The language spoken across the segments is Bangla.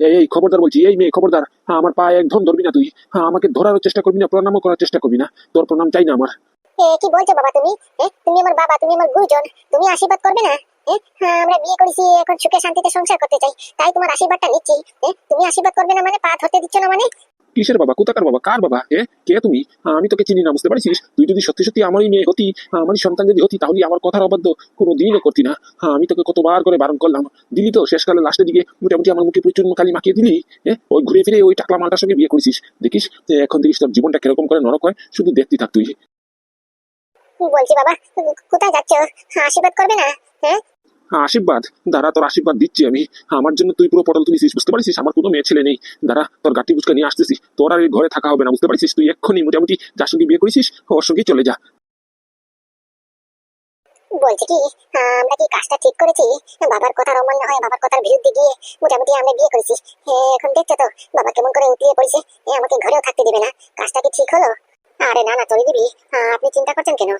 এই খবরদার বলছি এই মেয়ে খবরদার হ্যাঁ, আমার পায়ে একদম ধরবি না তুই হ্যাঁ আমাকে ধরার চেষ্টা করবি না প্রণামও করার চেষ্টা করবি না তোর প্রণাম চাই না আমার। কি বলছো বাবা তুমি? তুমি আমার বাবা তুমি আমার গুরুজন তুমি আশীর্বাদ করবে না? হ্যাঁ, আমরা বিয়ে করেছি এখন সুখে শান্তিতে সংসার করতে চাই তাই তোমার আশীর্বাদটা নিচ্ছি। তুমি আশীর্বাদ করবে না মানে পা ধরতে দিচ্ছ না মানে? কিসের বাবা? কোথাকার বাবা? কার বাবা? এ কে তুমি? হ্যাঁ, আমি তোকে চিনি না বুঝতে পারছিস? তুই যদি সত্যি সত্যি আমারই মেয়ে হতি হ্যাঁ, আমারই সন্তান যদি হতি তাহলে আমার কথার অবাধ্য কোনো দিনও করতি না। হ্যাঁ আমি তোকে কতবার করে বারণ করলাম। দিলি তো শেষকালে লাস্টের দিকে মোটামুটি আমার মুখে প্রচুর কালি মাখিয়ে দিলি। এ ওই ঘুরে ফিরে ওই টাকলা মালটার সঙ্গে বিয়ে করেছিস। দেখিস এখন দেখিস তোর জীবনটা কীরকম করে নরক হয় শুধু দেখতে থাক তুই। বলছি বাবা? কোথায় যাচ্ছ? হ্যাঁ, আশীর্বাদ করবে না? হ্যাঁ হ্যাঁ, আশীর্বাদ। দাঁড়া তোর আশীর্বাদ দিচ্ছি আমি। আমার জন্য তুই পুরো পটল তুলিছিস বুঝতে পারছিস আমার কোনো মেয়ে ছেলে নেই। দাঁড়া তোর গাটি বুচকা নিয়ে আসতেছি তোর আর ঘরে থাকা হবে না বুঝতে পারছিস তুই এক্ষুনি মোটামুটি যার সঙ্গে বিয়ে করেছিস ওর সঙ্গেই চলে যা। বলছি কি হ্যাঁ, আমরা কি কাজটা ঠিক করেছি? বাবার কথার অমান্য হয় বাবার কথার বিরুদ্ধে গিয়ে মোটামুটি আমরা বিয়ে করেছি এখন দেখছ তো বাবা কেমন করে উঠিয়ে পড়েছে। আমাকে ঘরেও থাকতে দিবে না। কাজটা কি ঠিক হলো? আরে না না হ্যাঁ, আপনি চিন্তা করছেন কেন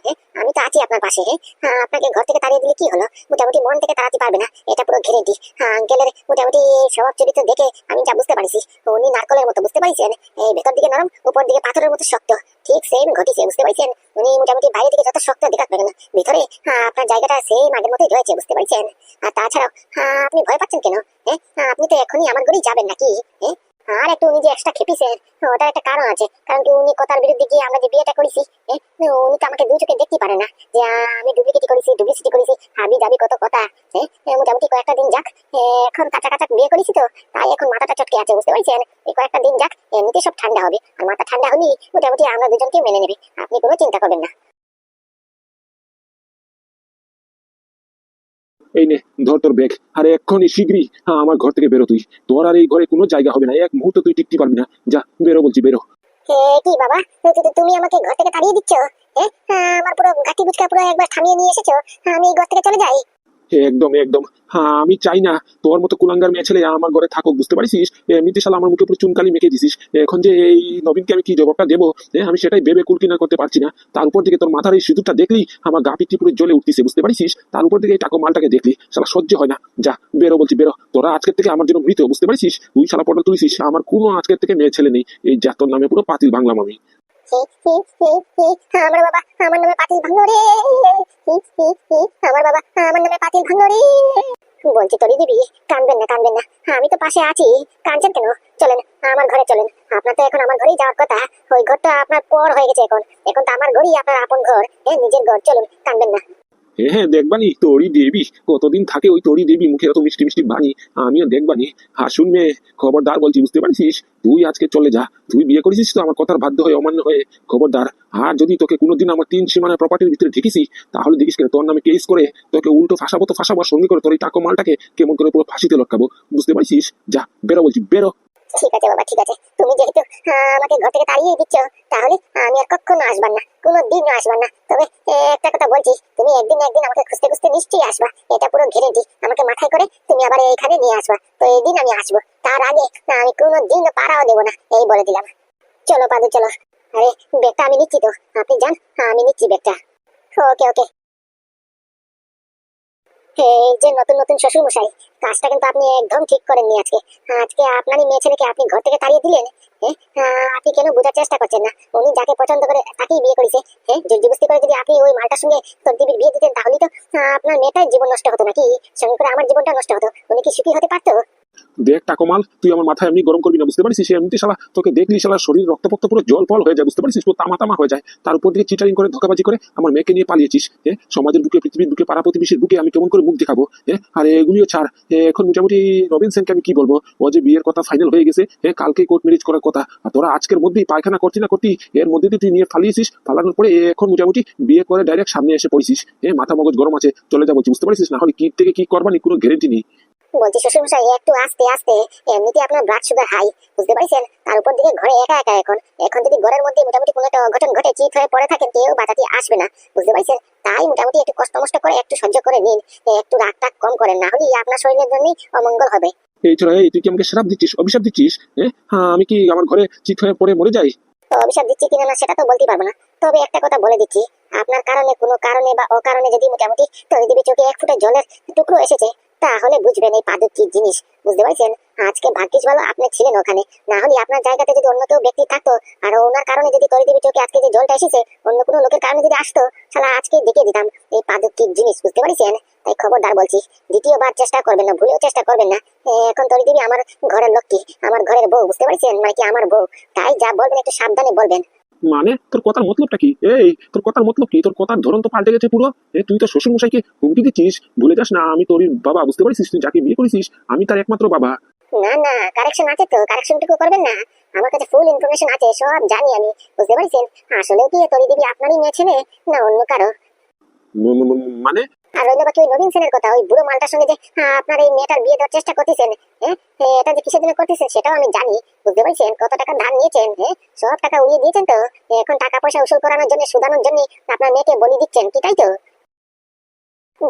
আমি তো আছি আপনার পাশে হ্যাঁ, আপনাকে ঘর থেকে তাড়িয়ে দিলে কি হলো? মোটামুটি মন থেকে তাড়াতে পারবে না এটা পুরো গ্যারেন্টি আঙ্কেলের মোটামুটি স্বভাব চরিত্র দেখে আমি যা বুঝতে পারছি উনি নারকলের মতো বুঝতে পারছেন? এই ভেতর দিকে নরম উপর দিকে পাথরের মতো শক্ত। ঠিক সেম ঘটিছে বুঝতে পারছেন? উনি মোটামুটি বাইরে থেকে যত শক্ত দেখাত পারেন ভিতরে আপনার জায়গাটা সেম আগের মতোই রয়েছে বুঝতে পারছেন? আর তাছাড়াও আপনি ভয় পাচ্ছেন কেন হ্যাঁ, আপনি তো এখনই আমার ঘরেই যাবেন নাকি হ্যাঁ আর একটু উনি যে এক্সট্রা খেপিছেন ওটার একটা কারণ আছে। কারণ কি উনি কথার বিরুদ্ধে গিয়ে আমরা যে বিয়েটা করেছি উনি তো আমাকে দু চোখে দেখতে পারে না যে আমি ডুপ্লিকেটি করেছি ডুপ্লিসিটি করেছি, হাবি যাবি কত কথা মোটামুটি কয়েকটা দিন যাক এখন কাঁচা কাঁচা বিয়ে করেছি তো, তাই এখন মাথাটা চটকে আছে, বুঝতে পারছেন? এই কয়েকটা দিন যাক এমনিতে সব ঠান্ডা হবে, আর মাথা ঠান্ডা হলেই মোটামুটি আমরা দুজনকে মেনে নেবে, আপনি কোনো চিন্তা করবেন না। এই নে, ধর তোর ব্যাগ। আর এক্ষুনি শীঘ্রই হ্যাঁ আমার ঘর থেকে বেরো তুই। তোর আর এই ঘরে কোনো জায়গা হবে না। এক মুহূর্ত তুই টিকতে পারবি না। যা, বেরো বলছি, বেরো। কি বাবা? তুমি আমাকে ঘর থেকে তাড়িয়ে দিচ্ছ আমার পুরো গাঠি বুচকা পুরো একবার থামিয়ে নিয়ে এসেছ আমি এই ঘর থেকে চলে যাই। একদম একদম। হ্যাঁ আমি চাই না। তোর মতো কুলাঙ্গার মেয়ে ছেলে আমার ঘরে থাকুক, বুঝতে পারিস এমনিতে শালা আমার মুখে পুরো চুনকালি মেখে দিছিস এখন যে এই নবীনকে আমি কি জবাবটা দেবো? আমি সেটাই ভেবে কুলকিনা করতে পারছি না। তার উপর থেকে তোর মাথার এই সিঁদুরটা দেখলি? আমার গা পিটি পুরো জ্বলে উঠতেছে, বুঝতে পারিস তার উপর থেকে এই টাকো মালটাকে দেখলি। শালা সহ্য হয় না। যা, বেরো বলছি, বেরো। তোরা আজকের থেকে আমার জন্য মৃত, বুঝতে পারিস তুই শালা পটল তুলিস আমার কোনো আজকের থেকে মেয়ে ছেলে নেই। এই জাতর নামে পুরো পাতিল বাংলাম আমি। আমার বাবা আমার নামে পাতিল রে। আমার বাবা আমার নামে পাতিল রে। বলছি তরি দিবি কানবেন না কানবেন না। আমি তো পাশে আছি। কানছেন কেন? চলেন, আমার ঘরে চলেন। আপনার তো এখন আমার ঘরেই যাওয়ার কথা। ওই ঘরটা আপনার পর হয়ে গেছে এখন। এখন তো আমার ঘরই আপনার আপন ঘর। হ্যাঁ নিজের ঘর। চলুন কানবেন না। হ্যাঁ হ্যাঁ দেখবানি তোরই দেবী কতদিন থাকে ওই তোরই দেবী মুখে এত মিষ্টি মিষ্টি বাণী, আমিও দেখবানি হাসুন মেয়ে খবরদার বলছি, বুঝতে পারছিস? তুই আজকে চলে যা, তুই বিয়ে করেছিস তো, আমার কথার বাধ্য হয়ে, অমান্য হয়ে, খবরদার। আর যদি তোকে কোনোদিন আমার তিন সীমানা প্রপার্টির ভিতরে ঢেকেছি তাহলে দেখিস কেন, তোর নামে কেস করে, তোকে উল্টো ফাঁসাবো তো ফাঁসাবো সঙ্গে করে তোর এই টাকো মালটাকে কেমন করে পুরো ফাঁসিতে লটকাবো, বুঝতে পারছিস? যা, বেরো বলছি, বেরো। ঠিক আছে বাবা, ঠিক আছে। তুমি যেহেতু আমাকে ঘর থেকে তাড়িয়ে দিচ্ছ, তাহলে আমি আর কখনো আসবার না কোনো দিন আসবার না। তবে একটা কথা বলছি, তুমি একদিন একদিন আমাকে খুঁজতে খুঁজতে নিশ্চয়ই আসবা। এটা পুরো গ্যারেন্টি, আমাকে মাথায় করে তুমি আবার এইখানে নিয়ে আসবা। তো এই দিন আমি আসব। তার আগে, না, আমি কোনো দিন পাড়াও দেবো না, এই বলে দিলাম। চলো পাদু, চলো। আরে ব্যাগটা আমি নিচ্ছি তো। আপনি যান, আমি নিচ্ছি ব্যাগটা ওকে ওকে। যে নতুন নতুন শ্বশুর মশাই কাজটা কিন্তু আপনি একদম ঠিক করেননি আজকে। আজকে আপনারই মেয়ে ছেলেকে আপনি ঘর থেকে তাড়িয়ে দিলেন হ্যাঁ? আপনি কেন বোঝার চেষ্টা করছেন না? উনি যাকে পছন্দ করে তাকেই বিয়ে করেছে হ্যাঁ? করে যদি আপনি ওই মালটার সঙ্গে তদ্দিবির বিয়ে দিতেন তাহলেই তো আপনার মেয়েটার জীবন নষ্ট হতো নাকি? সঙ্গে করে আমার জীবনটা নষ্ট হতো। উনি কি সুখী হতে পারতো? দেখ, টাকো মাল, তুই আমার মাথায় এমনি গরম করবি না, বুঝতে পারছিস? এমনিতে শালা, তোকে দেখলি শালা, শরীর রক্তপক্ত পুরো জল ফল হয়ে যায়, বুঝতে পারছিস? পুরো তামা তামা হয়ে যায়। তার উপর দিকে চিটারিং করে, ধোকাবাজি করে আমার মেয়েকে নিয়ে পালিয়েছিস হ্যাঁ সমাজের বুকে, পৃথিবীর বুকে, পাড়া প্রতিবেশীর বুকে আমি কেমন করে মুখ দেখাবো হ্যাঁ আর, এগুলিও ছাড়। এখন মোটামুটি নবীন সেনকে আমি কি বলব? ও যে বিয়ের কথা ফাইনাল হয়ে গেছে হ্যাঁ কালকে কোর্ট ম্যারেজ করার কথা। আর তোরা আজকের মধ্যেই পায়খানা করছি না করতি, এর মধ্যে দিয়ে তুই নিয়ে ফালিয়েছিস ফালানোর পরে এখন মোটামুটি বিয়ে করে ডাইরেক্ট সামনে এসে পড়েছিস হ্যাঁ মাথা মগজ গরম আছে, চলে যাব বুঝতে পারছিস? না হলে কি থেকে কি করবানি, কোনো গ্যারেন্টি নেই। বলছি শ্বশুর মশাই একটু আস্তে আস্তে। এমনিতে আপনার ব্লাড সুগার হাই বুঝতে পারছেন? তার উপর দিকে ঘরে একা একা এখন। এখন যদি ঘরের মধ্যে মোটামুটি কোনো একটা অঘটন ঘটে চিত হয়ে পড়ে থাকেন কেউ বাঁচাতে আসবে না বুঝতে পারছেন? তাই মোটামুটি একটু কষ্ট মষ্ট করে একটু সহ্য করে নিন। একটু রাগ টাগ কম করেন না হলে আপনার শরীরের জন্যই অমঙ্গল হবে। এই ছোড়া এই তুই কি আমাকে শ্রাপ দিচ্ছিস? অভিশাপ দিচ্ছিস? হ্যাঁ হ্যাঁ আমি কি আমার ঘরে চিত হয়ে পড়ে মরে যাই? অভিশাপ দিচ্ছি কিনা না সেটা তো বলতে পারব না। তবে একটা কথা বলে দিচ্ছি আপনার কারণে কোনো কারণে বা অকারণে যদি মোটামুটি তৈরি চোখে এক ফুটে জলের টুকরো এসেছে তাহলে বুঝবেন এই পাদক কি জিনিস, বুঝতে পারছেন? আজকে ভাগ্যিস ভালো আপনি ছিলেন ওখানে। না হলে আপনার জায়গাতে যদি অন্য কেউ ব্যক্তি থাকতো, আর ওনার কারণে যদি তরিদেবী চোখে আজকে যে জলটা এসেছে, অন্য কোনো লোকের কারণে যদি আসতো, শালা আজকে দেখে দিতাম এই পাদক কি জিনিস, বুঝতে পারছেন? তাই খবরদার বলছি, দ্বিতীয়বার চেষ্টা করবেন না, ভুলেও চেষ্টা করবেন না। এখন তরিদেবী আমার ঘরের লক্ষ্মী আমার ঘরের বউ, বুঝতে পারছেন? মানে কি আমার বউ? তাই যা বলবেন একটু সাবধানে বলবেন। মানে তোর কথার মতলবটা কি? এই তোর কথার মতলব কি? তোর কথার ধরন তো পাল্টে গেছে পুরো। এ তুই তো শ্বশুর মশাইকে হুমকি দিচ্ছিস। ভুলে যাস না আমি তোর বাবা বুঝতে পারছিস? তুই যাকে বিয়ে করেছিস আমি তার একমাত্র বাবা। না না কারেকশন আছে তো কারেকশনটুকু করবেন না। আমার কাছে ফুল ইনফরমেশন আছে সব জানি আমি বুঝতে পারছেন? আসলেও কি তরি দেবী আপনারই মেয়ে ছেলে? না অন্য কারও? মানে? আর রইল বাকি ওই নবীন সেনের কথা ওই বুড়ো মালটার সঙ্গে যে হ্যাঁ, আপনার এই মেয়েটার বিয়ে দেওয়ার চেষ্টা করতেছেন হ্যাঁ? এটা যে কিসের জন্য করতেছেন সেটাও আমি জানি বুঝতে পারছেন? কত টাকা ধার নিয়েছেন হ্যাঁ? সব টাকা উড়িয়ে দিয়েছেন তো? এখন টাকা পয়সা উসুল করানোর জন্য সুদানোর জন্য আপনার মেয়েকে বলি দিচ্ছেন কি তাই তো?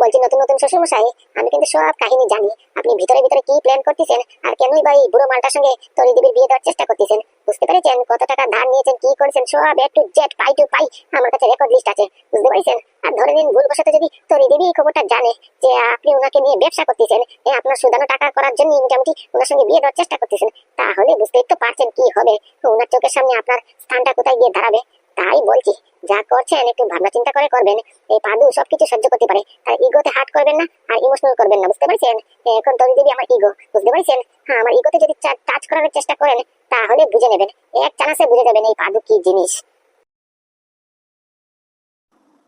বলছি, নতুন নতুন শ্বশুর মশাই আমি কিন্তু সব কাহিনী জানি। আপনি ভিতরে ভিতরে কি প্ল্যান করতেছেন? আর কেনই বা এই বুড়ো মালটার সঙ্গে তরি দেবীর বিয়ে দেওয়ার চেষ্টা করতেছেন? বুঝতে পেরেছেন কত টাকা ধার নিয়েছেন, কি করেছেন? সব এ টু জেড পাই টু পাই আমার কাছে রেকর্ড লিস্ট আছে। বুঝতে পারছেন? আর ধরে নিন, ভুলবশত যদি তরি দেবী এই খবরটা জানে যে আপনি ওনাকে নিয়ে ব্যবসা করতেছেন, এ আপনার সুদানো টাকা করার জন্য মোটামুটি ওনার সঙ্গে বিয়ে দেওয়ার চেষ্টা করতেছেন, তাহলে বুঝতেই তো পারছেন কি হবে। ওনার চোখের সামনে আপনার স্থানটা কোথায় গিয়ে দাঁড়াবে? তাই বলছি, যা করছেন, একটু ভাবনা চিন্তা করে করবেন। এই পাদু সবকিছু সহ্য করতে পারে। আর ইগোতে হার্ট করবেন না, আর ইমোশনাল করবেন না, বুঝতে পারছেন? এখন তরি দেবী আমার ইগো বুঝতে পারছেন? হ্যাঁ আমার ইগোতে যদি টাচ করার চেষ্টা করেন, তাহলে বুঝে নেবেন। এক চান্সে বুঝে যাবেন এই পাদু কি জিনিস।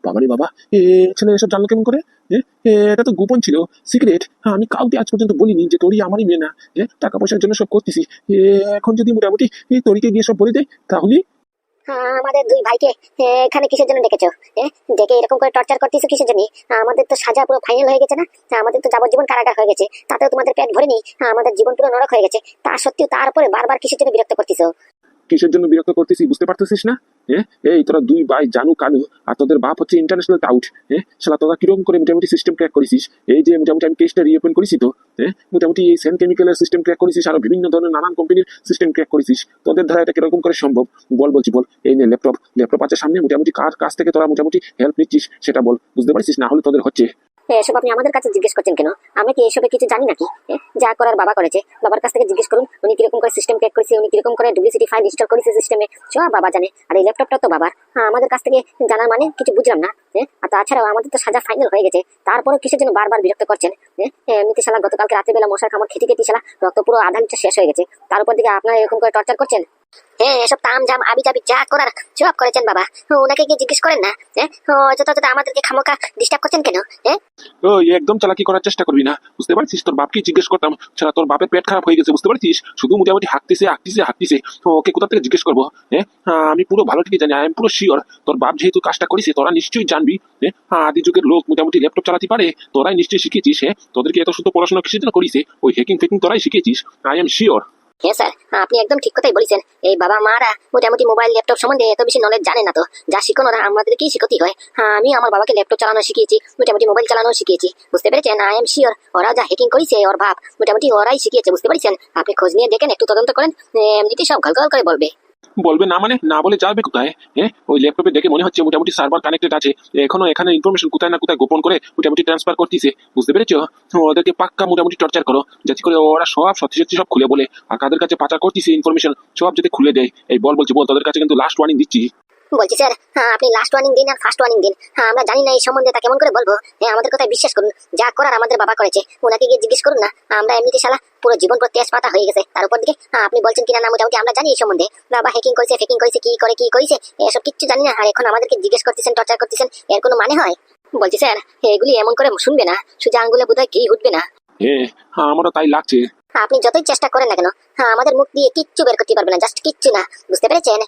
বাবারে বাবা এসব জানলো কেমন করে? এটা তো গোপন ছিল সিক্রেট হ্যাঁ আমি কাউকে আজ পর্যন্ত বলিনি যে তোরই আমারই মেয়ে না। টাকা পয়সার জন্য সব করতেছি। এখন যদি মোটামুটি তোরিকে গিয়ে সব বলে দেয়, তাহলে আমাদের দুই ভাইকে এখানে কিসের জন্য ডেকেছো? ডেকে এরকম করে টর্চার করতেছো কিসের জন্য? আমাদের তো সাজা পুরো ফাইনাল হয়ে গেছে না? আমাদের তো যাবজ্জীবন কারাগার হয়ে গেছে। তাতেও তোমাদের পেট ভরেনি? আমাদের জীবন পুরো নরক হয়ে গেছে। তা সত্ত্বেও তারপরে বারবার কিসের জন্য বিরক্ত করতেছো? কিসের জন্য বিরক্ত করতেছি বুঝতে পারতেছিস না? হ্যাঁ এই, তোরা দুই ভাই জানু কানু, আর তোদের বাপ হচ্ছে ইন্টারন্যাশনাল টাউট হ্যাঁ শালা, তোরা কীরকম করে মোটামুটি সিস্টেম ক্র্যাক করেছিস? এই যে মোটামুটি আমি কেসটা রিওপেন করেছি তো হ্যাঁ মোটামুটি এই সেন কেমিক্যালের সিস্টেম ক্র্যাক করেছিস, আরও বিভিন্ন ধরনের নানান কোম্পানির সিস্টেম ক্র্যাক করেছিস। তোদের দ্বারা এটা কীরকম করে সম্ভব? বল, বলছি, বল। এই নে ল্যাপটপ ল্যাপটপ আছে সামনে, মোটামুটি কার কাছ থেকে তোরা মোটামুটি হেল্প নিচ্ছিস, সেটা বল। বুঝতে পারছিস? না হলে তোদের হচ্ছে। এসব আপনি আমাদের কাছে জিজ্ঞেস করছেন কেন? আমরা কি এসবে কিছু জানি নাকি? যা করার বাবা করেছে। বাবার কাছ থেকে জিজ্ঞেস করুন উনি কীরকম করে সিস্টেম ক্রিয়েট করেছে উনি কীরকম করে ডুপ্লিসিটি ফাইল ইনস্টল করেছে সিস্টেমে সব বাবা জানে। আর এই ল্যাপটপটা তো বাবার। হ্যাঁ আমাদের কাছ থেকে জানার মানে কিছু বুঝলাম না এ, আর তাছাড়াও আমাদের তো সাজা ফাইনাল হয়ে গেছে। তারপরে কিসের জন্য বারবার বিরক্ত করছেন এ, এমনিতে শালা গতকালকে রাত্রিবেলা মশার কামড় খেতে খেতে শালা রক্ত পুরো আধা লিটার শেষ হয়ে গেছে। তার উপর দিকে আপনারা এরকম করে টর্চার করছেন? হ্যাঁ এসব তাম জাম আবি যা করার সব করেছেন বাবা। ওনাকে গিয়ে জিজ্ঞেস করেন না? হ্যাঁ যত আমাদেরকে খামোকা ডিস্টার্ব করছেন কেন? হ্যাঁ ওই একদম চালাকি করার চেষ্টা করবি না। বুঝতে পারছিস? তোর বাপকে জিজ্ঞেস করতাম, ছাড়া তোর বাপের পেট খারাপ হয়ে গেছে, বুঝতে পারছিস? শুধু মোটামুটি ওকে কোথা থেকে জিজ্ঞেস করব? হ্যাঁ আমি পুরো ভালো থেকে জানি আই এম পুরো শিওর তোর বাপ যেহেতু কাজটা করিস তোরা নিশ্চয়ই জানবি। হ্যাঁ আদি যুগের লোক মোটামুটি ল্যাপটপ চালাতে পারে, তোরাই নিশ্চয়ই শিখেছিস হ্যাঁ তোদেরকে এত শুধু পড়াশোনা জন্য করিস ওই হ্যাকিং ফেকিং তোরাই শিখেছিস। আই এম শিওর হ্যাঁ স্যার। আপনি একদম ঠিক কথাই বলেছেন। এই বাবা মারা মোটামুটি মোবাইল, ল্যাপটপ সম্বন্ধে এত বেশি নলেজ জানে না তো। যা শিখো না, আমাদের কি শিক্ষতি হয়? হ্যাঁ আমি আমার বাবাকে ল্যাপটপ চালানো শিখিয়েছি, মোটামুটি মোবাইল চালানো শিখিয়েছি। বুঝতে পেরেছেন? আই এম শিওর ওরা যা হ্যাকিং করেছে, ওর ভাব। মোটামুটি ওরাই শিখিয়েছে, বুঝতে পারছেন? আপনি খোঁজ নিয়ে দেখেন, একটু তদন্ত করেন এমনিতে সব গল করে বলবে। বলবে না মানে না বলে যাবে কোথায়? হ্যাঁ? ওই ল্যাপটপে দেখে মনে হচ্ছে মোটামুটি সার্ভার কানেক্টেড আছে। এখনও এখানে ইনফরমেশন কোথায় না কোথায় গোপন করে মোটামুটি ট্রান্সফার করতেছে। বুঝতে পেরেছ? ওদেরকে পাক্কা মোটামুটি টর্চার করো। যাতে করে ওরা সব সত্যি সত্যি সব খুলে বলে। আর কাদের কাছে পাচার করতেছে ইনফরমেশন সব যাতে খুলে দেয়। এই বল বলছি বল, তাদের কাছে কিন্তু লাস্ট ওয়ার্নিং দিচ্ছি। বলছি স্যার হ্যাঁ আপনি লাস্ট ওয়ার্নিং দিন আর ফার্স্ট ওয়ার্নিং দিন। হ্যাঁ আমরা জানি না এই সম্বন্ধে তা কেমন করে বলব। হ্যাঁ আমাদের কথায় বিশ্বাস করুন। যা করার আমাদের বাবা করেছে। ওনাকে গিয়ে জিজ্ঞেস করুন না। আমরা এমনিতে শালা পুরো জীবন পুরো তেজ পাতা হয়ে গেছে। তার উপর দিকে হ্যাঁ, আপনি বলছেন কিনা না মোটামুটি আমরা জানি এই সম্বন্ধে। বাবা হ্যাকিং করেছে ফেকিং করেছে কি করে কি করেছে এসব কিচ্ছু জানি না। আর এখন আমাদেরকে জিজ্ঞেস করতেছেন টর্চার করতেছেন এর কোনো মানে হয়? বলছি স্যার এগুলি এমন করে শুনবে না। সোজা আঙ্গুলে বোধহয় কি উঠবে না। হ্যাঁ হ্যাঁ আমারও তাই লাগছে। আপনি যতই চেষ্টা করেন না কেন হ্যাঁ আমাদের মুখ দিয়ে কিচ্ছু বের করতে পারবে না জাস্ট কিচ্ছু না। বুঝতে পেরেছেন?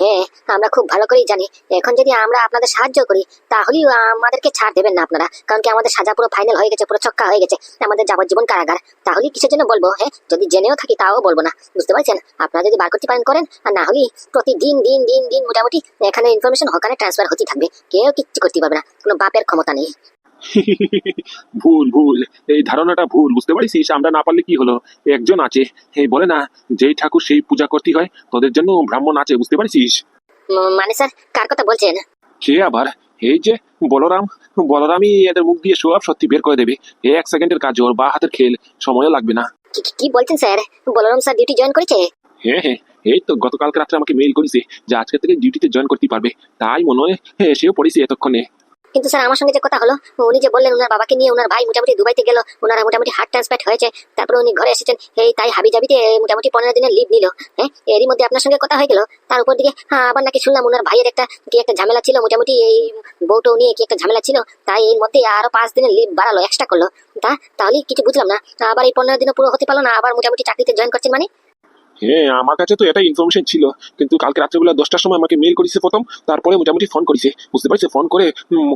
হ্যাঁ আমরা খুব ভালো করেই জানি। এখন যদি আমরা আপনাদের সাহায্য করি, তাহলেই আমাদেরকে ছাড় দেবেন না আপনারা। কারণ কি আমাদের সাজা পুরো ফাইনাল হয়ে গেছে, পুরো ছক্কা হয়ে গেছে। আমাদের যাবজ্জীবন কারাগার। তাহলে কিসের জন্য বলব হ্যাঁ যদি জেনেও থাকি তাও বলব না। বুঝতে পারছেন? আপনারা যদি বার করতে পারেন করেন, আর না হলে প্রতিদিন, দিন দিন দিন মোটামুটি এখানে ইনফরমেশন ওখানে ট্রান্সফার হতে থাকবে। কেউ কিচ্ছু করতে পারবে না। কোনো বাপের ক্ষমতা নেই। ভুল ভুল। এই ধারণাটা ভুল বুঝতে পারিস আমরা না পারলে কি হলো? একজন আছে বলে না যেই ঠাকুর সেই পূজা করতে হয় তোদের জন্য ব্রাহ্মণ আছে বুঝতে পারিস মানে স্যার কার কথা বলছেন? সে আবার? এই যে বলরাম বলরামই এদের মুখ দিয়ে সব সত্যি বের করে দেবে। এই এক সেকেন্ডের কাজ ওর বা হাতের খেল সময়ও লাগবে না। কি কি- কি বলছেন sir? Balram sir duty join করেছে? হ্যাঁ হ্যাঁ এই তো গতকালকে রাত্রে আমাকে মেইল করেছে যে আজকে থেকে ডিউটিতে জয়েন করতে পারবে। তাই মনে হয় হ্যাঁ সেও পড়েছে এতক্ষণে। কিন্তু স্যার আমার সঙ্গে যে কথা হলো উনি যে বললেন ওনার বাবাকে নিয়ে ওনার ভাই মোটামুটি দুবাইতে গেল ওনারা মোটামুটি হার্ট ট্রান্সপ্লান্ট হয়েছে তারপরে উনি ঘরে এসেছেন এই তাই হাবি জাবিতে মোটামুটি পনেরো দিনের লিভ নিল হ্যাঁ? এরই মধ্যে আপনার সঙ্গে কথা হয়ে গেল তার উপর দিকে হ্যাঁ, আবার নাকি শুনলাম ওনার ভাইয়ের একটা কি একটা ঝামেলা ছিল মোটামুটি এই বউটাও নিয়ে কি একটা ঝামেলা ছিল তাই এর মধ্যে আরও পাঁচ দিনের লিভ বাড়ালো এক্সট্রা করল। তা তাহলে কিছু বুঝলাম না আবার এই পনেরো দিনও পুরো হতে পারল না আবার মোটামুটি চাকরিতে জয়েন করছেন মানে? হ্যাঁ আমার কাছে তো এটা ইনফরমেশন ছিল। কিন্তু কালকে রাত্রেবেলা দশটার সময় আমাকে মেল করেছে প্রথম, তারপরে মোটামুটি ফোন করেছে। বুঝতে পারছে? ফোন করে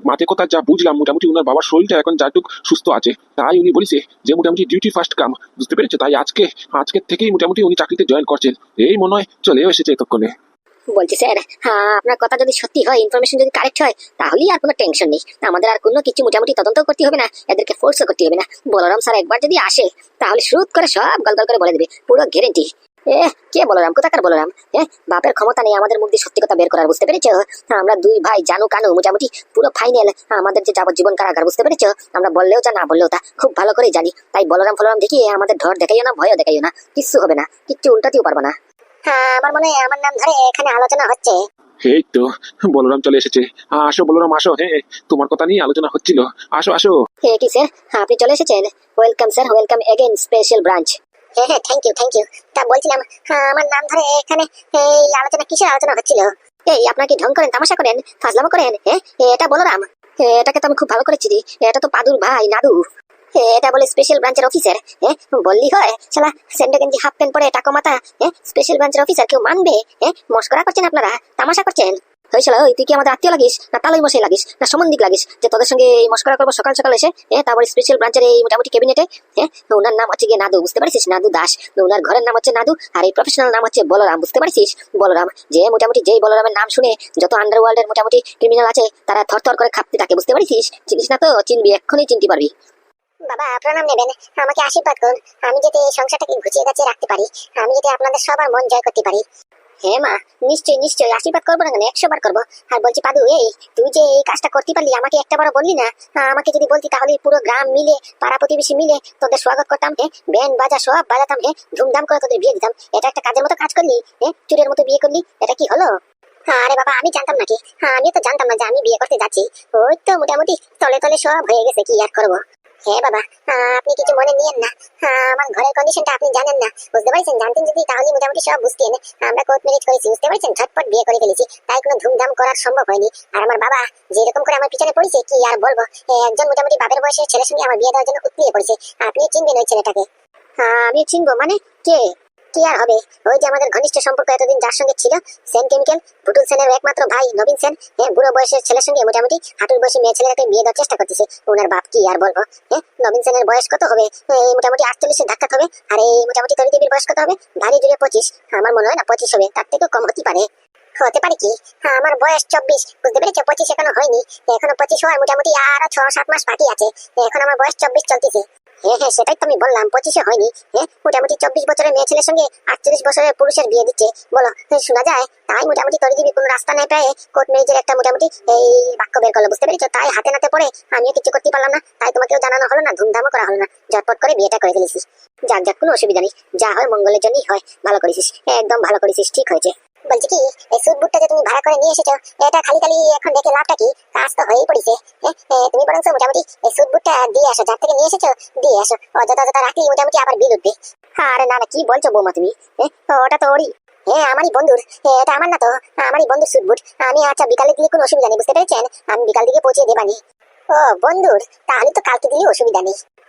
মাঠে কথা যা বুঝলাম, মোটামুটি ওনার বাবার শরীরটা এখন যাটুক সুস্থ আছে। তাই উনি বলেছে যে, মোটামুটি ডিউটি ফার্স্ট কাম বুঝতে পেরেছে? তাই আজকে আজকের থেকেই মোটামুটি উনি চাকরিতে জয়েন করছেন। এই মনে হয় চলেও এসেছে এতক্ষণে। বলছি, স্যার হ্যাঁ আপনার কথা যদি সত্যি হয় ইনফরমেশন যদি কারেক্ট হয়, তাহলেই আর কোনো টেনশন নেই। আমাদের আর কোনো কিছু মোটামুটি তদন্ত করতে হবে না। এদেরকে ফোর্সও করতে হবে না। বলরাম স্যার একবার যদি আসে, তাহলে শুরু করে সব গলগল করে বলে দেবে। পুরো গ্যারেন্টি এ কে বলরাম? কোথাকার বলরাম? এ বাপের ক্ষমতা নেই আমাদের মুখ দিয়ে সত্যি কথা বের করার বুঝতে পেরেছ? আমরা দুই ভাই জানু কানু মোটামুটি পুরো ফাইনাল আমাদের যে যাবজ্জীবন কারাগার বুঝতে পেরেছ? আমরা বললেও যা না বললেও তা খুব ভালো করেই জানি। তাই বলরাম ফলরাম দেখিয়ে আমাদের ধর দেখাইও না ভয়ও দেখাইও না কিচ্ছু হবে না কিচ্ছু উল্টাতেও পারব না। হ্যাঁ আমার মনে হয় আমার নাম ধরে এখানে আলোচনা হচ্ছে। এই তো বলরাম চলে এসেছে। আসো বলরাম আসো হ্যাঁ তোমার কথা নিয়ে আলোচনা হচ্ছিল। আসো আসো। হে কি স্যার? আপনি চলে এসেছেন? Welcome sir welcome again special branch. Thank you thank you তা বলছিলাম হ্যাঁ, আমার নাম ধরে এখানে এই আলোচনা কিসের আলোচনা হচ্ছিল? এই আপনার কি ঢং করেন তামাশা করেন ফাজলামো করেন? হ্যাঁ এটাকে তো আমি খুব ভালো করে চিনি। এটা তো পাদুর ভাই নাদু। এটা বলে স্পেশাল ব্রাঞ্চের অফিসার বললি হয় শালা গেঞ্জি হাফ প্যান্ট পরে টাকা মাথা। স্পেশাল ব্রাঞ্চের অফিসার কেউ মানবে? মস্করা করছেন আপনারা তামাশা করছেন? হয়েছিল ওই, তুই কি আমাদের আত্মীয় লাগিস? না তালাই মশাই লাগিস? না সম্বন্ধিক লাগিস? যে তোদের সঙ্গে এই মস্করা করব সকাল সকাল এসে হ্যাঁ তারপর স্পেশাল ব্রাঞ্চের এই মোটামুটি ক্যাবিনেটে হ্যাঁ ওনার নাম হচ্ছে গিয়ে নাদু, বুঝতে পারছিস? নাদু দাস। ওনার ঘরের নাম হচ্ছে নাদু, আর এই প্রফেশনাল নাম হচ্ছে বলরাম, বুঝতে পারছিস? বলরাম, যে মোটামুটি যেই বলরামের নাম শুনে যত আন্ডারওয়ার্ল্ডের মোটামুটি ক্রিমিনাল আছে, তারা থর থর করে খাপতে থাকে, বুঝতে পারছিস? চিনিস না তো? চিনবি, এক্ষুনি চিনতে পারবি। বাবা, প্রণাম নেবেন। আমাকে আশীর্বাদ করুন। আমি যাতে এই সংসারটাকে গুছিয়ে গাছিয়ে রাখতে পারি, আমি যাতে আপনাদের সবার মন জয় করতে পারি। মা, নিশ্চয়ই নিশ্চয়ই, আশীর্বাদ করব না কেন? একশো বার করব। আর বলছি, পাদু, এই, তুই যে এই কাজটা করতে পারলি, আমাকে একটা বললি না? আমাকে যদি বলতি তাহলে পুরো গ্রাম মিলে, পাড়া প্রতিবেশী মিলে তোদের স্বাগত করতাম হ্যাঁ ব্যান্ড বাজা সব বাজাতাম হ্যাঁ ধুমধাম করে তোদের বিয়ে দিতাম। এটা একটা কাজের মতো কাজ করলি হ্যাঁ চুরের মতো বিয়ে করলি, এটা কি হলো? আরে বাবা, আমি জানতাম নাকি হ্যাঁ আমিও তো জানতাম না যে আমি বিয়ে করতে যাচ্ছি। ওই তো মোটামুটি তলে তলে সব হয়ে গেছে, কি আর করব? হ্যাঁ বাবা। আপনি কিছু মনে নিয়েন না। আমার ঘরের কন্ডিশনটা আপনি জানেন না। বুঝতে পারছেন? জানতেন যদি তাহলে মোটামুটি সব বুঝতেন। আমরা কোর্ট ম্যারেজ করেছি, বুঝতে পারছেন? ঝটপট বিয়ে করে ফেলেছি। তাই কোনো ধুমধাম করা সম্ভব হয়নি। আর আমার বাবা যেরকম করে আমার পিছনে পড়েছে, কি আর বলব? একজন মোটামুটি বাপের বয়সের ছেলের সঙ্গে আমার বিয়ে দেওয়ার জন্য উৎপিয়ে পড়েছে। আপনি চিনবেন ওই ছেলেটাকে। আমি চিনবো? মানে কে? কি আর হবে? ওই যে আমাদের ঘনিষ্ঠ সম্পর্ক এতদিন যার সঙ্গে ছিল, সেন কেমিক্যাল ভুটুল সেনের একমাত্র ভাই নবীন সেন হ্যাঁ বুড়ো বয়সের ছেলের সঙ্গে মোটামুটি হাঁটুর বয়সী মেয়ে ছেলেটাকে বিয়ে দেওয়ার চেষ্টা করতেছে। ওনার বাপ কি আর বলব? হ্যাঁ নবীন সেনের বয়স কত হবে? এই মোটামুটি আটচল্লিশের ধাক্কা হবে। আর এই মোটামুটি তরি দেবীর বয়স কত হবে? ভারী জুড়ে পঁচিশ। আমার মনে হয় না পঁচিশ হবে, তার থেকেও কম হতে পারে। হতে পারে কি? হ্যাঁ আমার বয়স চব্বিশ। বুঝতে পেরেছ? পঁচিশ এখনও হয়নি। এখনও পঁচিশ হওয়ার মোটামুটি আরও ছ সাত মাস বাকি আছে। এখন আমার বয়স চব্বিশ চলতেছে। হ্যাঁ হ্যাঁ সেটাই তো আমি বললাম পঁচিশে হয়নি হ্যাঁ? মোটামুটি চব্বিশ বছরের মেয়ে ছেলের সঙ্গে আটচল্লিশ বছরের পুরুষের বিয়ে দিচ্ছে বলো হ্যাঁ, শোনা যায় তাই মোটামুটি তরি দিবি কোনো রাস্তা নেই পেয়ে কোর্ট ম্যারেজের একটা মোটামুটি এই বাক্য বের করল বুঝতে পেরেছ? তাই হাতে নাতে পড়ে আমিও কিছু করতে পারলাম না তাই তোমাকেও জানানো হলো না ধুমধামও করা হলো না ঝটপট করে বিয়েটা করে ফেলেছিস। যাক যাক কোনো অসুবিধা নেই যা হয় মঙ্গলের জন্যই হয় ভালো করেছিস একদম ভালো করেছিস ঠিক হয়েছে। বলছি কি এই সুট বুটটা যে তুমি ভাড়া করে নিয়ে এসেছ এটা খালি খালি এখন দেখে লাভটা কি? কাজ তো হয়েই পড়েছে এ, তুমি বরং মোটামুটি এই সুট বুটটা দিয়ে আসো যার থেকে নিয়ে এসেছ দিয়ে আসো। অযথা অযথা রাখলেই মোটামুটি আবার বিল উঠবে। আরে না না কি বলছো বৌমা তুমি এ, ওটা তো ওরই। হ্যাঁ আমারই বন্ধুর এটা আমার না তো আমারই বন্ধুর সুট বুট আমি আচ্ছা বিকালে দিলে কোনো অসুবিধা নেই বুঝতে পেরেছেন? আমি বিকাল দিকে পৌঁছে দেবানি। ও বন্ধুর তাহলে তো কালকে দিলে অসুবিধা নেই।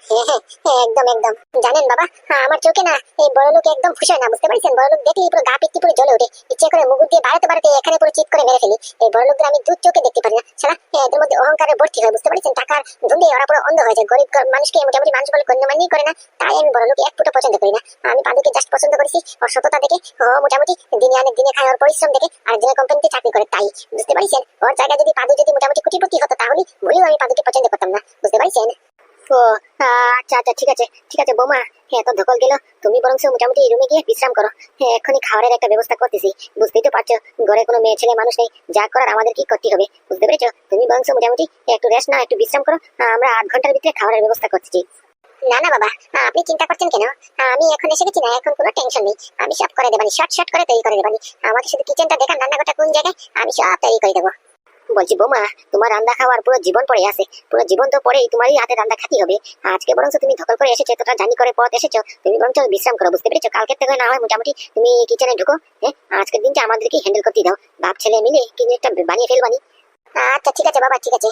হ্যাঁ হ্যাঁ হ্যাঁ, একদম একদম। জানেন বাবা হ্যাঁ, আমার চোখে না এই বড় লোক একদম খুশি হয় না বুঝতে পারছেন? বড় লোক দেখলেই পুরো গা পিত্তি পুরো জ্বলে ওঠে। ইচ্ছে করে মুগুর দিয়ে বাড়াতে বাড়াতে এখানে পুরো চিৎ করে মেরে ফেলি। এই বড় লোকদের আমি দু চোখে দেখতে পারি না। সারা এদের মধ্যে অহংকারে ভর্তি হয় বুঝতে পারছেন? টাকার ধুন্দে ওরা পুরো অন্ধ হয়ে গরিব মানুষকে মোটামুটি মানুষ বলে গণ্যমান্যই করে না। তাই আমি বড় লোক এক ফুটো পছন্দ করি না। আমি পাদুকে জাস্ট পছন্দ করেছি। ওর সততা দেখে ও মোটামুটি দিনে আনে দিনে খায়। ওর পরিশ্রম দেখে আর যে কোম্পানিতে চাকরি করে তাই। বুঝতে পারছেন? ওর জায়গায় যদি পাদু যদি মোটামুটি কোটিপতি হতো তাহলে বলেও আমি পাদুকে পছন্দ করতাম না। বুঝতে পারছেন? ও আচ্ছা আচ্ছা ঠিক আছে ঠিক আছে, বৌমা হ্যাঁ তো ধকল গেল। তুমি বরং মোটামুটি রুমে গিয়ে বিশ্রাম করো। হ্যাঁ এক্ষুনি খাবারের একটা ব্যবস্থা করতেছি। বুঝতেই তো পারছ, ঘরে কোনো মেয়ে ছেলে মানুষ নেই। যা করার আমাদের কি করতে হবে, বুঝতে পেরেছ? তুমি বরং মোটামুটি একটু রেস্ট নাও, একটু বিশ্রাম করো। আমরা আট ঘণ্টার ভিতরে খাবারের ব্যবস্থা করছি। না না, বাবা আপনি চিন্তা করছেন কেন? আমি এখন এসে গেছি না, এখন কোনো টেনশন নেই। আমি সব করে দেবানি শর্ট শর্ট করে তৈরি করে দেবানি। আমাকে শুধু কিচেনটা দেখান, রান্নাঘরটা কোন জায়গায়, আমি সব তৈরি করে দেবো। বলছি, বৌমা, তোমার রান্না খাওয়ার পুরো জীবন পড়ে আছে। পুরো জীবন তো পরেই তোমারই হাতে রান্না খাতি হবে। আজকে বরং তুমি ধকল করে এসেছ তোটা জানি করে পথ এসেছ, তুমি বরং বিশ্রাম করো, বুঝতে পেরেছ? কালকের থেকে না হয় মোটামুটি তুমি কিচেনে ঢুকো হ্যাঁ? আজকের দিনটা আমাদেরকে হ্যান্ডেল করতে দাও। বাপ, ছেলে মিলে কিছু একটা বানিয়ে ফেলবানি আচ্ছা ঠিক আছে বাবা, ঠিক আছে।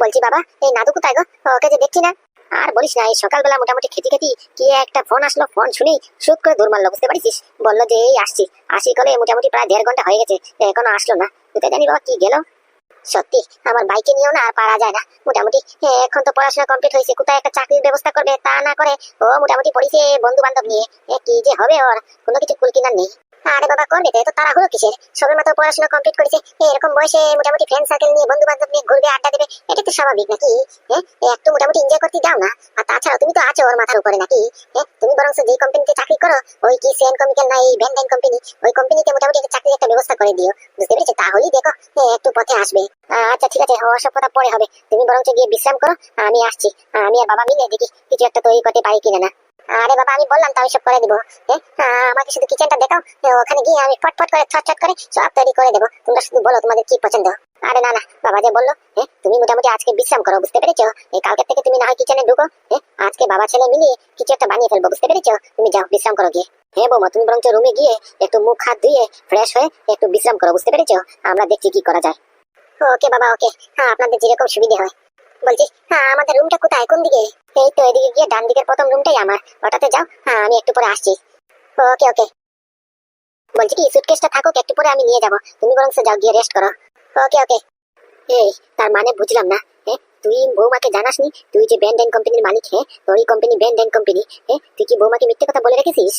বলছি বাবা, এই নাদু কোথায় গো? ওকে যে দেখছি না। আর বলিস না, এই সকালবেলা মোটামুটি খেতে খেতে কি একটা ফোন আসলো, ফোন শুনেই শুট করে দূর মারলো, বুঝতে পারিস? বলল যে, এই, আসছি। আসি করে মোটামুটি প্রায় দেড় ঘণ্টা হয়ে গেছে, এখনও আসলো না। কোথায় জানি বাবা কি গেল। সত্যি, আমার বাইকে নিয়েও না আর পারা যায় না। মোটামুটি এখন তো পড়াশোনা কমপ্লিট হয়েছে, কোথায় একটা চাকরির ব্যবস্থা করবে তা না করে। ও, মোটামুটি পড়িছে বন্ধু বান্ধব নিয়ে কি যে হবে ওর? কোনো কিছু কুল কিনার নেই। আরে বাবা, করবে তো এত তাড়াহুড়ো কিসের? সবে মাত্র পড়াশোনা কমপ্লিট করেছে। এরকম বয়সে মোটামুটি ফ্রেন্ড সার্কেল নিয়ে বন্ধু বান্ধব নিয়ে ঘুরবে, আড্ডা দেবে এটা তো স্বাভাবিক নাকি? হ্যাঁ একটু মোটামুটি এনজয় করতে দাও না। আর তাছাড়া তুমি তো আছো ওর মাথার উপরে নাকি? হ্যাঁ তুমি বরং যে কোম্পানিতে চাকরি করো, ওই কি সেন কেমিক্যাল না, এই ভ্যানডাইন কোম্পানি ওই কোম্পানিতে মোটামুটি একটা চাকরির একটা ব্যবস্থা করে দিও। বুঝতে পেরেছ? তাহলেই দেখো একটু পথে আসবে। আচ্ছা ঠিক আছে ওসব পরে হবে। তুমি বরঞ্চ গিয়ে বিশ্রাম করো, আমি আসছি। আমি আর বাবা মিলে দেখি, কিছু একটা তৈরি করতে পারি কিনা না। আরে বাবা, আমি বললাম তো আমি সব করে দেবো। আমাকে শুধু কিচেনটা দেখাও। ওখানে গিয়ে আমি ফটফট করে ছটছট করে সব তৈরি করে দেবো। তোমরা শুধু বলো তোমাদের কি পছন্দ। আরে না না, বাবা যে বলল হ্যাঁ তুমি মোটামুটি আজকে বিশ্রাম করো, বুঝতে পেরেছ? এই কালকে থেকে তুমি না হয় কিচেনে ঢুকো। হ্যাঁ আজকে বাবা ছেলে মিলিয়ে কিছু একটা বানিয়ে ফেলব, বুঝতে পেরেছ? তুমি যাও, বিশ্রাম করো গিয়ে। হ্যাঁ বৌমা, তুমি বরঞ্চ রুমে গিয়ে একটু মুখ হাত ধুয়ে ফ্রেশ হয়ে একটু বিশ্রাম করো, বুঝতে পেরেছ? আমরা দেখছি কি করা যায়। ওকে বাবা, ওকে। হ্যাঁ আপনাদের যেরকম সুবিধা হয়। বলছি হ্যাঁ আমাদের রুমটা কোথায়? কোন দিকে? এই তো এদিকে গিয়ে ডান দিকের প্রথম রুমটাই আমার। ওটাতে যাও। হ্যাঁ আমি একটু পরে আসছি। ওকে ওকে। বলছি কি সুটকেসটা থাকুক, একটু পরে আমি নিয়ে যাব। তুমি বরং যাও, গিয়ে রেস্ট করো। ওকে ওকে। এই, তার মানে বুঝলাম না। হ্যাঁ তুই বৌমাকে জানাসনি? তুই যে ব্যান্ড কোম্পানির মালিক হ্যাঁ? তোর কোম্পানি ব্যান্ড কোম্পানি হ্যাঁ? তুই কি বৌমাকে মিথ্যে কথা বলে রেখেছিস?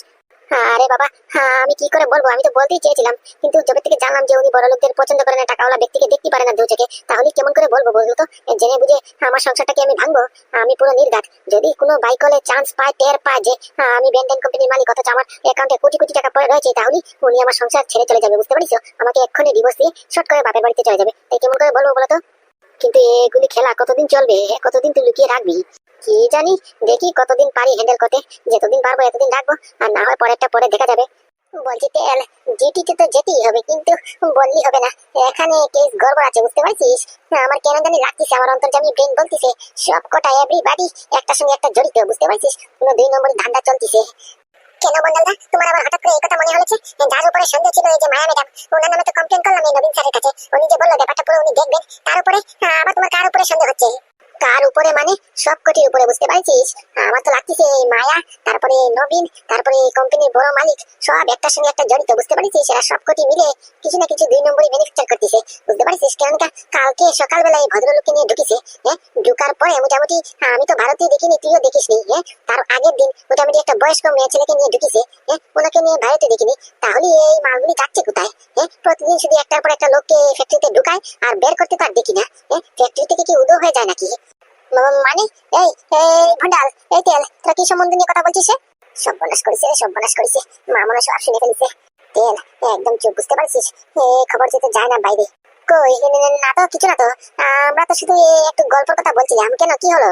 আরে বাবা হ্যাঁ আমি কি করে বলব? আমি তো বলতেই চেয়েছিলাম। কিন্তু যবে থেকে জানলাম যে উনি বড় লোকদের পছন্দ করে না টাকাওয়ালা ব্যক্তিকে দেখতে পারে না দু চোখে তাহলে কেমন করে বলব বলতো তো? জেনে বুঝে আমার সংসারটাকে আমি ভাঙবো? আমি পুরো নির্ঘাত। যদি কোনো বাইকলে চান্স পায় টের পায় যে হ্যাঁ, আমি ব্যান্ডেন কোম্পানির মালিক অথচ আমার অ্যাকাউন্টে কোটি কোটি টাকা পড়ে রয়েছে তাহলে উনি আমার সংসার ছেড়ে চলে যাবে বুঝতে পারিস আমাকে এক্ষুনি ডিভোর্স দিয়ে শর্ট করে বাপের বাড়িতে চলে যাবে। তাই কেমন করে বলব বলতো কিন্তু এগুলি খেলা কতদিন চলবে? কতদিন তুই লুকিয়ে রাখবি? কি জানি, দেখি কতদিন পারি হ্যান্ডেল করতে, যতদিন পারব এতদিন রাখব, আর না হয় পরেরটা পরে দেখা যাবে। বলছি, তেল জিটিতে তো যেতেই হবে, কিন্তু বললি হবে না। এখানে কেস গড়বড় আছে, বুঝতে পারছিস? আমার কেন জানি লাগতেছে আমার অন্তর্জামী ব্রেন বলতিছে, সব কটা এভরিবাডি একটা সঙ্গে একটা জড়িত, বুঝতে পারছিস? কোনো দুই নম্বরের ধান্দা চলতিছে। কেন মন্ডলদা তোমার আবার হঠাৎ করে এই কথা মনে হয়েছে যার উপরে সন্দেহ ছিল এই যে মায়া ম্যাডাম ওনার নামে তো কমপ্লেন করলাম এই নবীন স্যারের কাছে। উনি যে বলল, ব্যাপারটা পুরো উনি দেখবেন। তার উপরে আবার তোমার কার উপরে সন্দেহ হচ্ছে? কার উপরে মানে উপরে, বুঝতে পারছিস? আমার তো লাগতেছে এই মায়া, তারপরে নবীন, তারপরে কোম্পানির বড় মালিক, সব একটার সঙ্গে একটা জড়িত, বুঝতে পারছিস? এরা মিলে কিছু না কিছু দুই নম্বরই ম্যানুফ্যাকচার করতেছে, বুঝতে পারছিস? কেনটা কালকে সকালবেলা এই ভদ্রলোককে নিয়ে ঢুকিছে হ্যাঁ? ঢুকার পরে মোটামুটি আমি তো ভারতীয় দেখিনি, তুইও দেখিসনি হ্যাঁ? তার আগের দিন মোটামুটি একটা বয়স্ক মেয়ে ছেলেকে নিয়ে ঢুকিছে হ্যাঁ? ওনাকে নিয়ে ভারতে দেখিনি, তাহলে এই মালগুলি যাচ্ছে কোথায় হ্যাঁ? প্রতিদিন শুধু একটার পর একটা লোককে ফ্যাক্টরিতে ঢুকায় আর বের করতে আর দেখি না হ্যাঁ? ফ্যাক্টরি থেকে কি উদয় হয়ে যায় নাকি? মানে এই এই ভন্ডাল এই তেল, তোরা কি সম্বন্ধে নিয়ে কথা বলছিস? সর্বনাশ করেছে সর্বনাশ করেছে। মা মনে সব শুনে ফেলেছে। তেল একদম চুপ, বুঝতে পারছিস? এই খবর যেতে যায় না বাইরে। কই? না তো, কিছু না তো। আমরা তো শুধু একটু গল্পের কথা বলছিলাম। কেন? কি হলো?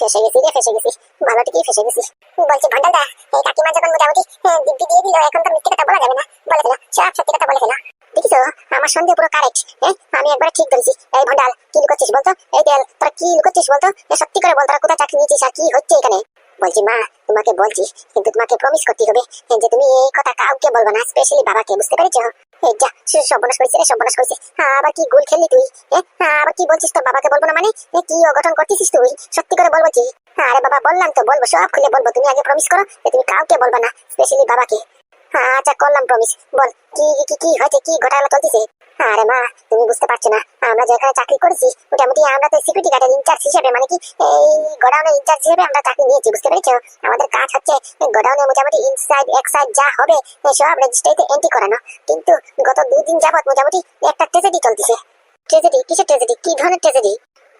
ফেসে গেছি রে ফেসে গেছি। ভালো ঠিকই ফেসে গেছি। বলছি ভন্ডালদা এই কাকিমা যখন মোটামুটি হ্যাঁ, দিব্যি দিয়ে দিল এখন তো মিথ্যে কথা বলা যাবে না। বলে দিল সব সত্যি কথা বলে দিল দেখিছো আমার সন্দেহ পুরো কারেক্ট হ্যাঁ? আমি একবার ঠিক ধরেছি। এই ভন্ডাল কি লুকোচ্ছিস বলতো? এই দেয়াল তোরা কি লুকোচ্ছিস বলতো? সত্যি করে বল তোরা কোথায় চাকরি নিয়েছিস আর কি হচ্ছে এখানে? বলছি মা তোমাকে বলছি কিন্তু তোমাকে প্রমিস করতে হবে যে তুমি এই কথা কাউকে বলবে না স্পেশালি বাবাকে বুঝতে পেরেছ? এই যা সে সর্বনাশ করেছে রে সর্বনাশ করেছে। হ্যাঁ, আবার কি গোল খেললি তুই হ্যাঁ, আবার কি বলছিস তোর বাবাকে বলব না মানে? এ, কি অঘটন করতেছিস তুই? সত্যি করে বলব কি? আরে বাবা বললাম তো বলব সব খুলে বলব তুমি আগে প্রমিস করো যে তুমি কাউকে বলবে না স্পেশালি বাবাকে। হ্যাঁ আচ্ছা করলাম প্রমিস বল কি কি কি হয়েছে কি ঘটনা চলতেছে? আরে মা, তুমি বুঝতে পারছ না। আমরা যেখানে চাকরি করেছি মোটামুটি আমরা তো সিকিউরিটি গার্ডের ইনচার্জ হিসেবে মানে কি, এই গোডাউনের ইনচার্জ হিসেবে আমরা চাকরি নিয়েছি, বুঝতে পেরেছ? আমাদের কাজ হচ্ছে গোডাউনে মোটামুটি ইনসাইড এক সাইড যা হবে সব রেজিস্ট্রিতে এন্ট্রি করানো। কিন্তু গত দুদিন যাবত মোটামুটি একটা ট্রেজেডি চলতেছে। ট্রেজেডি কিসের ট্রেজেডি কি ধরনের ট্রেজেডি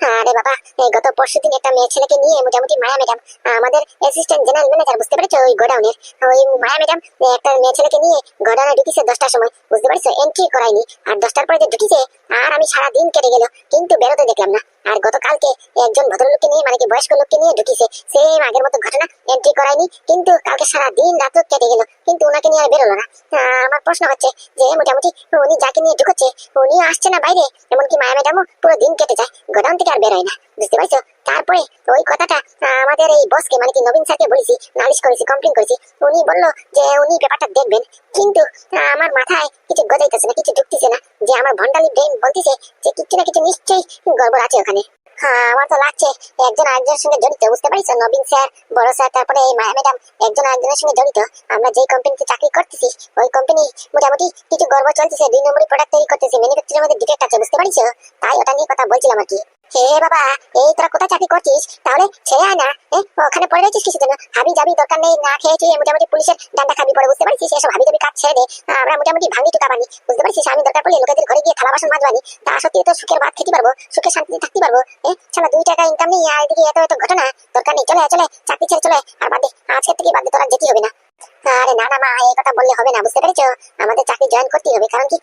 আরে বাবা গত পরশু দিন একটা মেয়ে ছেলেকে নিয়ে মোটামুটি মায়া ম্যাডাম, আমাদের অ্যাসিস্ট্যান্ট জেনারেল ম্যানেজার বুঝতে পেরেছ? ওই গোডাউনের ওই মায়া ম্যাডাম, একটা মেয়ে ছেলেকে নিয়ে গোডাউনে ঢুকিছে দশটার সময়, বুঝতে পারছ? এন্ট্রি করায়নি। আর দশটার পরে যে ঢুকিছে, আর আমি সারা দিন কেটে গেল, কিন্তু বেরোতে দেখলাম না। আর গতকালকে একজন ভদ্রলোককে নিয়ে মানে কি বয়স্ক লোককে নিয়ে ঢুকিছে সেম আগের মতো ঘটনা এন্ট্রি করায়নি, কিন্তু কালকে সারা দিন রাত কেটে গেল, কিন্তু ওনাকে নিয়ে আর বেরোলো না। আমার প্রশ্ন হচ্ছে যে, মোটামুটি উনি যাকে নিয়ে ঢুকছে উনি আসছে না বাইরে, এমনকি মায়া ম্যাডামও পুরো দিন কেটে যায়, গোডাউন থেকে আর বেরোয় না। বুঝতে পারছ? তারপরে ওই কথাটা আমাদের এই বসকে মানে কি নবীন স্যারকে বলেছি, নালিশ করেছি কমপ্লেন করেছি, উনি বলল যে উনি ব্যাপারটা দেখবেন, কিন্তু আমার মাথায় কিছু গজাইতেছে না, কিছু ঢুকতেছে না, যে আমার ভন্ডালি ব্রেন বলতেছে যে কিছু না কিছু নিশ্চয়ই গড়বড় আছে ওখানে। হ্যাঁ আমার তো লাগছে, একজন আরেকজনের সঙ্গে জড়িত, বুঝতে পারিস নবীন স্যার, বড় স্যার, তারপরে এই মায়া ম্যাডাম একজন আরেকজনের সঙ্গে জড়িত। আমরা যেই কোম্পানিতে চাকরি করতেছি, ওই কোম্পানি মোটামুটি কিছু গর্ব চলতেছে, দুই নম্বরই প্রোডাক্ট তৈরি করতেছে ম্যানুফ্যাকচারের মধ্যে ডিফেক্ট আছে, বুঝতে পারিস তাই ওটা নিয়ে কথা বলছিলাম আর কি। হে বাবা, এই তোরা কোথায় চাকরি করছিস? তাহলে ছেড়ে না ওখানে পড়ে রয়েছিস কিছু জন্য যাবি দরকার নেই, না খেয়ে খেয়ে মোটামুটি পুলিশের ডান্ডা খাবি পরে, বুঝতে পারছিস? এসব কাজ ছেড়ে দে, আমরা মোটামুটি ভাঙি টুকা বানি বুঝতে পারছিস? আমি দরকার পড়লে লোকেদের ঘরে গিয়ে থালা বাসন মাজবানি, তা সত্যি তো সুখের ভাত খেতে পারব, সুখে শান্তিতে থাকতে পারব ছাড়া দুই টাকা ইনকাম নেই, আর এদিকে এত এত ঘটনা, দরকার নেই, চলে চলে চাকরি ছেড়ে চলে আর বাদে আজকের থেকে বাদে তোরা যেতে হবে না। আরে না না মা এই কথা বললে হবে না বুঝতে পেরেছ? আমাদের চাকরি জয়েন করতেই হবে কারণ কি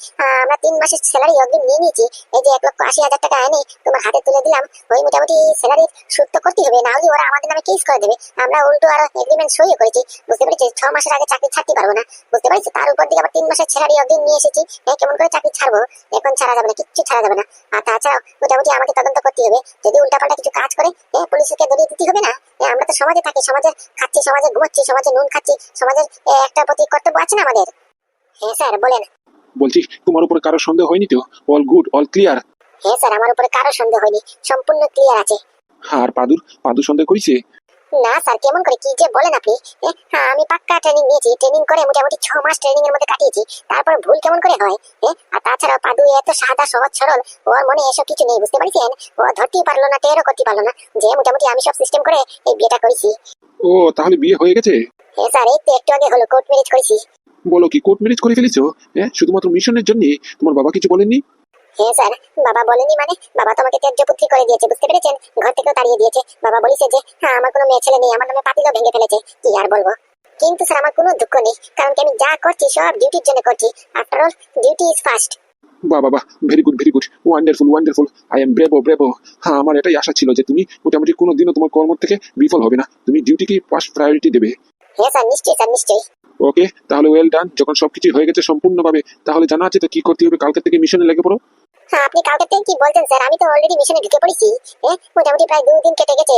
আমরা তিন মাসের স্যালারি অগ্রিম নিয়ে নিয়েছি এই যে এক লক্ষ আশি হাজার টাকা এনে তোমার হাতে তুলে দিলাম ওই মোটামুটি স্যালারি সুদ তো করতেই হবে না হলে ওরা আমাদের নামে কেস করে দেবে। আমরা উল্টো আর এগ্রিমেন্ট সইও করেছি বুঝতে পেরেছি? ছ মাসের আগে চাকরি ছাড়তে পারব না বুঝতে পারছি তার উপর দিকে আবার তিন মাসের স্যালারি অগ্রিম নিয়ে এসেছি এ, কেমন করে চাকরি ছাড়বো? এখন ছাড়া যাবে না কিচ্ছু ছাড়া যাবে না। আর তাছাড়াও মোটামুটি আমাকে তদন্ত করতে হবে যদি উল্টাপাল্টা কিছু কাজ করে পুলিশকে ধরিয়ে দিতে হবে না? আমরা তো সমাজে থাকি সমাজে খাচ্ছি সমাজে ঘুমাচ্ছি সমাজে নুন খাচ্ছি সমাজের একটা প্রতি কর্তব্য আছে না আমাদের? হ্যাঁ স্যার বলেন। বলছি তোমার উপরে কারও সন্দেহ হয়নি তো? অল গুড অল ক্লিয়ার হ্যাঁ স্যার আমার উপরে কারও সন্দেহ হয়নি। সম্পূর্ণ ক্লিয়ার আছে। আর পাদুর পাদু সন্দেহ করেছে? না স্যার কেমন করে? কি যে বলেন আপনি? হ্যাঁ, আমি পাক্কা ট্রেনিং নিয়েছি ট্রেনিং করে মোটামুটি ছ মাস ট্রেনিং এর মধ্যে কাটিয়েছি। তারপর ভুল কেমন করে হয়? আর তাছাড়া পাদু এত সাদা সহজ সরল ওর মনে এসব কিছু নেই বুঝতে পারছেন? ও ধরতেই পারল না টেরও করতে পারল না যে মোটামুটি আমি সব সিস্টেম করে এই বিয়েটা করেছি। ও তাহলে বিয়ে হয়ে গেছে? হ্যাঁ স্যার এই তো একটু আগে হলো কোর্ট ম্যারেজ করেছি। বলো কি কোর্ট ম্যারেজ করে ফেলেছো? হ্যাঁ শুধুমাত্র মিশনের জন্য? তোমার বাবা কিছু বলেননি? হ্যাঁ স্যার বাবা বলেনি মানে? বাবা ত্যায্য পুত্রী করে দিয়েছে বুঝতে পেরেছেন? ঘর থেকেও তাড়িয়ে দিয়েছে। বাবা বলেছে যে হ্যাঁ আমার কোনো মেয়ে ছেলে নেই আমার নামে পাতিলও ভেঙে ফেলেছে। কি আর বলব? কিন্তু স্যার আমার কোনো দুঃখ নেই কারণ কি আমি যা করছি সব ডিউটির জন্য করছি। After all duty is first বাহ বাবা very good very good wonderful wonderful I am bravo bravo হ্যাঁ আমার এটাই আশা ছিল যে তুমি মোটামুটি কোনো দিনও তোমার কর্ম থেকে বিফল হবে না। তুমি ডিউটিকে ফার্স্ট প্রায়োরিটি দেবে। হ্যাঁ স্যার নিশ্চয়ই স্যার নিশ্চয়ই ওকে তাহলে ওয়েল ডান যখন সবকিছু হয়ে গেছে সম্পূর্ণভাবে তাহলে জানা আছে তো কি করতে হবে? কালকে থেকে মিশনে লেগে পড়ো? হ্যাঁ আপনি কালকে থেকে কি বলছেন স্যার আমি তো অলরেডি মিশনে ঢুকে পড়েছি। হ্যাঁ মোটামুটি প্রায় দুদিন কেটে গেছে।